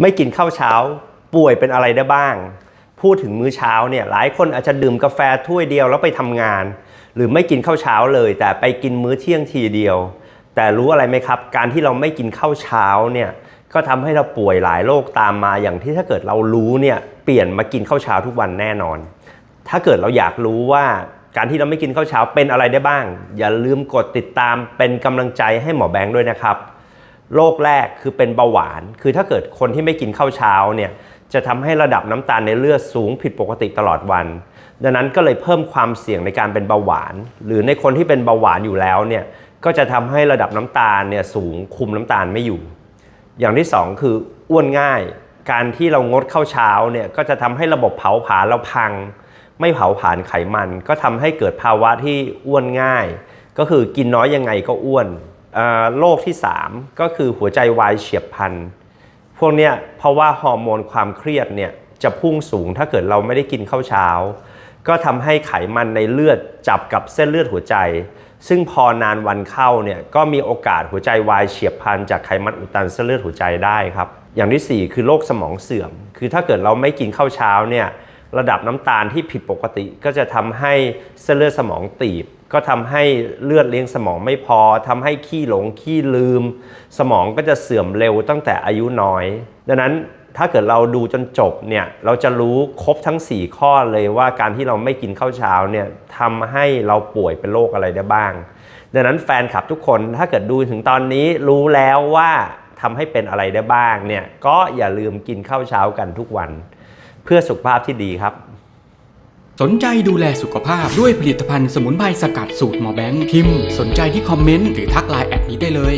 ไม่กินข้าวเช้าป่วยเป็นอะไรได้บ้าง พูดถึงมื้อเช้าเนี่ยหลายคนอาจจะดื่มกาแฟถ้วยเดียวแล้วไปทำงาน หรือไม่กินข้าวเช้าเลย แต่ไปกินมื้อเที่ยงทีเดียว แต่รู้อะไรไหมครับ การที่เราไม่กินข้าวเช้าเนี่ยก็ทำให้เราป่วยหลายโรคตามมาอย่างที่ถ้าเกิดเรารู้เนี่ยเปลี่ยนมากินข้าวเช้าทุกวันแน่นอน ถ้าเกิดเราอยากรู้ว่าการที่เราไม่กินข้าวเช้าเป็นอะไรได้บ้าง อย่าลืมกดติดตามเป็นกำลังใจให้หมอแบงค์ด้วยนะครับ โรคแรกคือเป็นเบาหวาน คือถ้าเกิดคนที่ไม่กินข้าวเช้าเนี่ยจะทำให้ระดับน้ำตาลในเลือดสูงผิดปกติตลอดวัน ดังนั้นก็เลยเพิ่มความเสี่ยงในการเป็นเบาหวาน หรือในคนที่เป็นเบาหวานอยู่แล้วเนี่ยก็จะทำให้ระดับน้ำตาลเนี่ยสูงคุมน้ำตาลไม่อยู่ อย่างที่สองคืออ้วนง่าย การที่เรางดข้าวเช้าเนี่ยก็จะทำให้ระบบเผาผลาญเราพัง ไม่เผาผลาญไขมัน ก็ทำให้เกิดภาวะที่อ้วนง่าย ก็คือกินน้อยยังไงก็อ้วน โรคที่ 3 ก็คือหัวใจวายเฉียบพลันพวกเนี้ยเพราะว่าฮอร์โมนความเครียดเนี่ยจะพุ่งสูงถ้าเกิดเราไม่ได้กินข้าวเช้า ก็ทำให้ไขมันในเลือดจับกับเส้นเลือดหัวใจ ซึ่งพอนานวันเข้าเนี่ยก็มีโอกาสหัวใจวายเฉียบพลันจากไขมันอุดตันเส้นเลือดหัวใจได้ครับอย่างที่ 4 คือโรคสมองเสื่อม คือถ้าเกิดเราไม่กินข้าวเช้าเนี่ยระดับน้ำตาลที่ผิดปกติก็จะทำให้เส้นเลือดสมองตีบ ก็ทำให้เลือดเลี้ยงสมองไม่พอทำให้ขี้หลงขี้ลืม สมองก็จะเสื่อมเร็วตั้งแต่อายุน้อย ดังนั้นถ้าเกิดเราดูจนจบเนี่ยเราจะรู้ครบทั้ง 4 ข้อเลยว่าการที่เราไม่กินข้าวเช้าเนี่ยทำให้เราป่วยเป็นโรคอะไรได้บ้าง ดังนั้นแฟนคลับทุกคนถ้าเกิดดูถึงตอนนี้รู้แล้วว่าทำให้เป็นอะไรได้บ้างเนี่ยก็อย่าลืมกินข้าวเช้ากันทุกวัน เพื่อสุขภาพที่ดีครับ สนใจดูแลสุขภาพด้วยผลิตภัณฑ์สมุนไพรสกัดสูตรหมอแบงค์พิมพ์ สนใจที่คอมเมนต์หรือทักไลน์แอดนี้ได้เลย